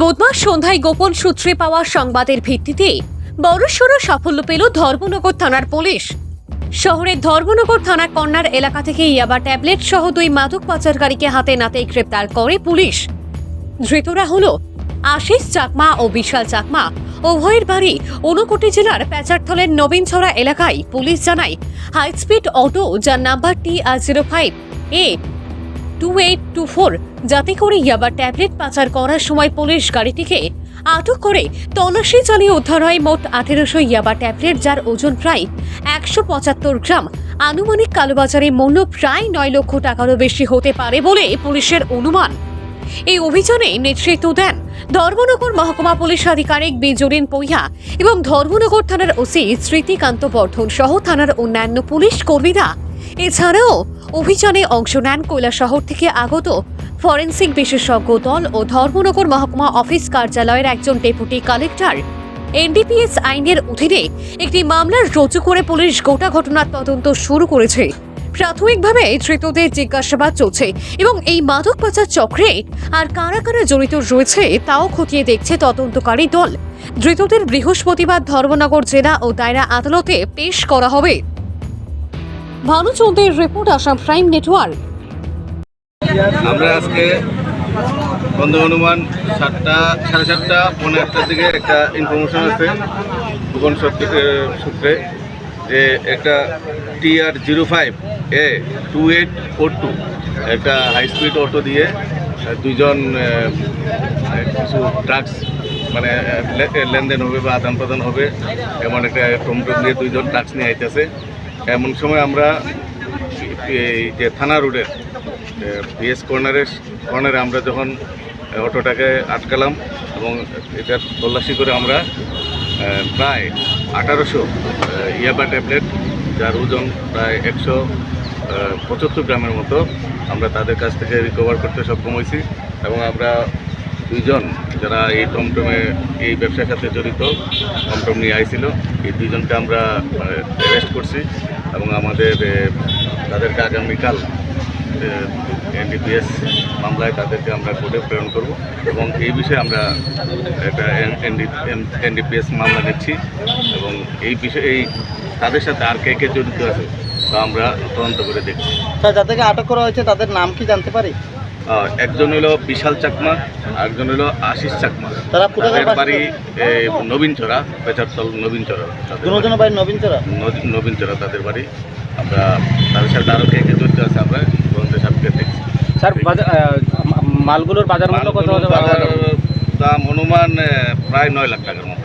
বুধবার সন্ধ্যায় গোপন সূত্রে পাওয়া সংবাদের ভিত্তিতে বড়সড় সাফল্য পেল ধর্মনগর থানার পুলিশ। শহরের ধর্মনগর থানা কর্নার এলাকা থেকে ইয়াবা ট্যাবলেট সহ দুই মাদক পাচারকারীকে হাতে নাতেই গ্রেপ্তার করে পুলিশ। ধৃতরা হল আশিস চাকমা ও বিশাল চাকমা। উভয়ের বাড়ি ঊনকোটি জেলার প্যাচারথলের নবীনছড়া এলাকায় পুলিশ জানায়, হাইস্পিড অটো যার number T R zero five A two eight two four যাতে করে ইয়াবা ট্যাবলেট পাচার করার সময় পুলিশ গাড়িটিকে আটক করে তল্লাশি চালিয়ে উদ্ধার হয় মোট আঠেরোশো ইয়াবা ট্যাবলেট, যার ওজন প্রায় একশো পঁচাত্তর গ্রাম। আনুমানিক কালোবাজারে মূল্য প্রায় নয় লক্ষ টাকারও বেশি হতে পারে বলে পুলিশের অনুমান। এই অভিযানে নেতৃত্ব দেন ধর্মনগর মহকুমা পুলিশ আধিকারিক বিজরিন পইয়া এবং ধর্মনগর থানার ওসি স্মৃতিকান্ত বর্ধন সহ থানার অন্যান্য পুলিশ কর্মীরা। এছাড়াও অভিযানে অংশ নেন কৈলাসহর থেকে আগত ফরেন্সিক বিশেষজ্ঞ দল ও ধর্মনগর মহকুমা অফিস কার্যালয়ের একজন ডেপুটি কালেক্টর। এনডিপিএস আইনের অধীনে একটি মামলার রুজু করে পুলিশ গোটা ঘটনার তদন্ত শুরু করেছে। প্রাথমিকভাবে ধৃতদের জিজ্ঞাসাবাদ চলছে এবং এই মাদক পাচার চক্রে আর কারা কারা জড়িত রয়েছে তাও খতিয়ে দেখছে তদন্তকারী দল। ধৃতদের বৃহস্পতিবার ধর্মনগর জেলা ও দায়রা আদালতে পেশ করা হবে। ভানুচন্দ্রের রিপোর্ট আসাম প্রাইম নেটওয়ার্ক। আমরা আজকে বন্ধু অনুমান সাতটা সাড়ে সাতটা পৌনে আটটার দিকে একটা ইনফরমেশন আছে গোপন সূত্রে যে একটা T R zero five A two eight four two একটা হাই স্পিড অটো দিয়ে আহ, দুইজন কিছু ড্রাগস মানে লেনদেন হবে বা আদান প্রদান হবে এমন একটা টমটম দিয়ে দুইজন ড্রাগস নিয়ে আইতেছে। এমন সময় আমরা যে থানা রোডের পিএস কর্নারের কর্নারে আমরা যখন অটোটাকে আটকালাম এবং এটা তল্লাশি করে আমরা প্রায় আঠারোশো ইয়াবা ট্যাবলেট, যার ওজন প্রায় একশো পঁচাত্তর গ্রামের মতো, আমরা তাদের কাছ থেকে রিকভার করতে সক্ষম হয়েছি এবং আমরা দুইজন যারা এই টমটমে, এই ব্যবসার সাথে জড়িত, টমটম নিয়ে আইছিল, এই দুইজনকে আমরা অ্যারেস্ট করছি এবং আমাদের তাদেরকে আগামীকাল এনডিপিএস মামলায় তাদেরকে আমরা কোর্টে প্রেরণ করব এবং এই বিষয়ে আমরা একটা এনডিপিএস মামলা নিচ্ছি এবং এই বিষয়ে, এই তাদের সাথে আর কে কে জড়িত আছে তা আমরা তদন্ত করে দেখছি। যাদেরকে আটক করা হয়েছে, তাদের নাম কি জানতে পারি? একজন হলো বিশাল চাকমা একজন হলো আশিস চাকমা। তারা তাদের বাড়ি এ, নবীনচড়া বেচারতল নবীনচড়া তাদের বাড়ি। দুজনের বাড়ি নবীনচরা নবীনচড়া তাদের বাড়ি। আমরা তাদের সাথে আরও কে কে জড়িত আছে আমরা তদন্তের সাথে দেখছি। স্যার মালগুলোর বাজার মূল্য কত বাজার দাম অনুমান প্রায় নয় লাখ টাকার মতো।